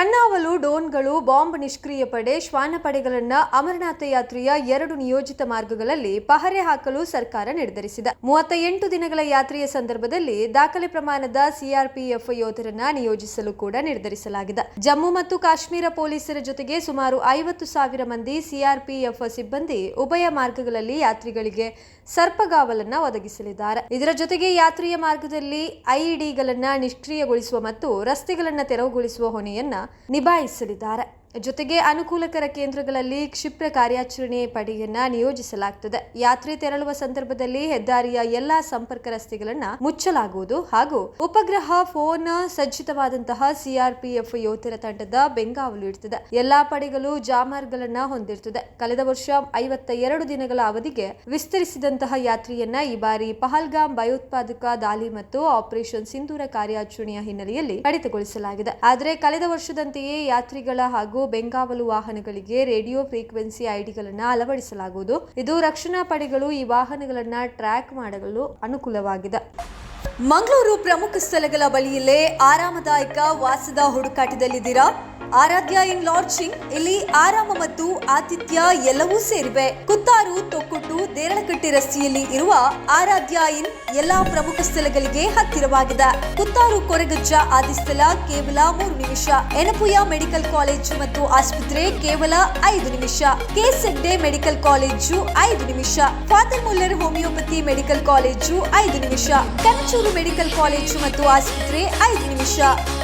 ಕಣ್ಣಾವಲು, ಡೋನ್ಗಳು, bomb ನಿಷ್ಕ್ರಿಯ ಪಡೆ, ಶ್ವಾನ ಪಡೆಗಳನ್ನ ಅಮರನಾಥ ಯಾತ್ರೆಯ ಎರಡು ನಿಯೋಜಿತ ಮಾರ್ಗಗಳಲ್ಲಿ ಪಹರೆ ಹಾಕಲು ಸರ್ಕಾರ ನಿರ್ಧರಿಸಿದೆ. ಮೂವತ್ತ ಎಂಟು ದಿನಗಳ ಯಾತ್ರೆಯ ಸಂದರ್ಭದಲ್ಲಿ ದಾಖಲೆ ಪ್ರಮಾಣದ ಸಿಆರ್ಪಿಎಫ್ ಯೋಧರನ್ನ ನಿಯೋಜಿಸಲು ಕೂಡ ನಿರ್ಧರಿಸಲಾಗಿದೆ. ಜಮ್ಮು ಮತ್ತು ಕಾಶ್ಮೀರ ಪೊಲೀಸರ ಜೊತೆಗೆ ಸುಮಾರು ಐವತ್ತು ಸಾವಿರ ಮಂದಿ ಸಿಆರ್ಪಿಎಫ್ ಸಿಬ್ಬಂದಿ ಉಭಯ ಮಾರ್ಗಗಳಲ್ಲಿ ಯಾತ್ರಿಗಳಿಗೆ ಸರ್ಪಗಾವಲನ್ನ ಒದಗಿಸಲಿದ್ದಾರೆ. ಇದರ ಜೊತೆಗೆ ಯಾತ್ರೆಯ ಮಾರ್ಗದಲ್ಲಿ ಐಇಡಿಗಳನ್ನ ನಿಷ್ಕ್ರಿಯಗೊಳಿಸುವ ಮತ್ತು ರಸ್ತೆಗಳನ್ನ ತೆರವುಗೊಳಿಸುವ ಹೊಣೆಯನ್ನ ನಿಭಾಯಿಸಲಿದ್ದಾರೆ. ಜೊತೆಗೆ ಅನುಕೂಲಕರ ಕೇಂದ್ರಗಳಲ್ಲಿ ಕ್ಷಿಪ್ರ ಕಾರ್ಯಾಚರಣೆ ಪಡೆಯನ್ನ ನಿಯೋಜಿಸಲಾಗುತ್ತದೆ ಯಾತ್ರೆ ತೆರಳುವ ಸಂದರ್ಭದಲ್ಲಿ ಹೆದ್ದಾರಿಯ ಎಲ್ಲಾ ಸಂಪರ್ಕ ರಸ್ತೆಗಳನ್ನ ಮುಚ್ಚಲಾಗುವುದು ಹಾಗೂ ಉಪಗ್ರಹ ಫೋನ್ ಸಜ್ಜಿತವಾದಂತಹ ಸಿಆರ್ಪಿಎಫ್ ಯೋಧರ ತಂಡದ ಬೆಂಗಾವಲು ಇಡುತ್ತದೆ ಎಲ್ಲಾ ಪಡೆಗಳು ಜಾಮರ್ಗಳನ್ನ ಹೊಂದಿರುತ್ತದೆ ಕಳೆದ ವರ್ಷ ಐವತ್ತ ಎರಡು ದಿನಗಳ ಅವಧಿಗೆ ವಿಸ್ತರಿಸಿದಂತಹ ಯಾತ್ರೆಯನ್ನ ಈ ಬಾರಿ ಪಹಲ್ಗಾಮ್ ಭಯೋತ್ಪಾದಕ ದಾಳಿ ಮತ್ತು ಆಪರೇಷನ್ ಸಿಂಧೂರ ಕಾರ್ಯಾಚರಣೆಯ ಹಿನ್ನೆಲೆಯಲ್ಲಿ ಕಡಿತಗೊಳಿಸಲಾಗಿದೆ. ಆದರೆ ಕಳೆದ ವರ್ಷದಂತೆಯೇ ಯಾತ್ರಿಗಳ ಹಾಗೂ ಬೆಂಗಾವಲು ವಾಹನಗಳಿಗೆ ರೇಡಿಯೋ ಫ್ರೀಕ್ವೆನ್ಸಿ ಐಡಿಗಳನ್ನು ಅಳವಡಿಸಲಾಗುವುದು. ಇದು ರಕ್ಷಣಾ ಪಡೆಗಳು ಈ ವಾಹನಗಳನ್ನು ಟ್ರ್ಯಾಕ್ ಮಾಡಲು ಅನುಕೂಲವಾಗಿದೆ. ಮಂಗಳೂರು ಪ್ರಮುಖ ಸ್ಥಳಗಳ ಬಳಿಯಲ್ಲೇ ಆರಾಮದಾಯಕ ವಾಸದ ಹುಡುಕಾಟದಲ್ಲಿದ್ದೀರಾ? ಆರಾಧ್ಯ ಇನ್ ಲಾಡ್ಜಿಂಗ್, ಇಲ್ಲಿ ಆರಾಮ ಮತ್ತು ಆತಿಥ್ಯ ಎಲ್ಲವೂ ಸೇರಿವೆ. ಕುತ್ತಾರು, ತೊಕ್ಕೊಟ್ಟು ದೇರಳಕಟ್ಟೆ ರಸ್ತೆಯಲ್ಲಿ ಇರುವ ಆರಾಧ್ಯ ಇನ್ ಎಲ್ಲಾ ಪ್ರಮುಖ ಸ್ಥಳಗಳಿಗೆ ಹತ್ತಿರವಾಗಿದೆ. ಕುತ್ತಾರು ಕೊರಗಜ್ಜ ಆದಿ ಸ್ಥಳ ಕೇವಲ ಮೂರು ನಿಮಿಷ. ಎನಪುಯ ಮೆಡಿಕಲ್ ಕಾಲೇಜು ಮತ್ತು ಆಸ್ಪತ್ರೆ ಕೇವಲ ಐದು ನಿಮಿಷ. ಕೆಸೆಡ್ಡೆ ಮೆಡಿಕಲ್ ಕಾಲೇಜು ಐದು ನಿಮಿಷ. Father Muller homeopathy medical college ಐದು ನಿಮಿಷ. ಕನಚೂರು ಮೆಡಿಕಲ್ ಕಾಲೇಜು ಮತ್ತು ಆಸ್ಪತ್ರೆ ಐದು ನಿಮಿಷ.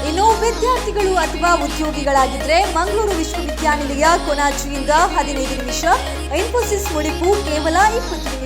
ಇನ್ನು ವಿದ್ಯಾರ್ಥಿಗಳು ಅಥವಾ ಉದ್ಯೋಗಿಗಳಾಗಿದ್ರೆ ಮಂಗಳೂರು ವಿಶ್ವವಿದ್ಯಾನಿಲಯ ಕೊನಾಚಿಯಿಂದ ಹದಿನೈದು ನಿಮಿಷ. ಇನ್ಫೋಸಿಸ್ ಮುಡಿಪು ಕೇವಲ ಇಪ್ಪತ್ತು ನಿಮಿಷ.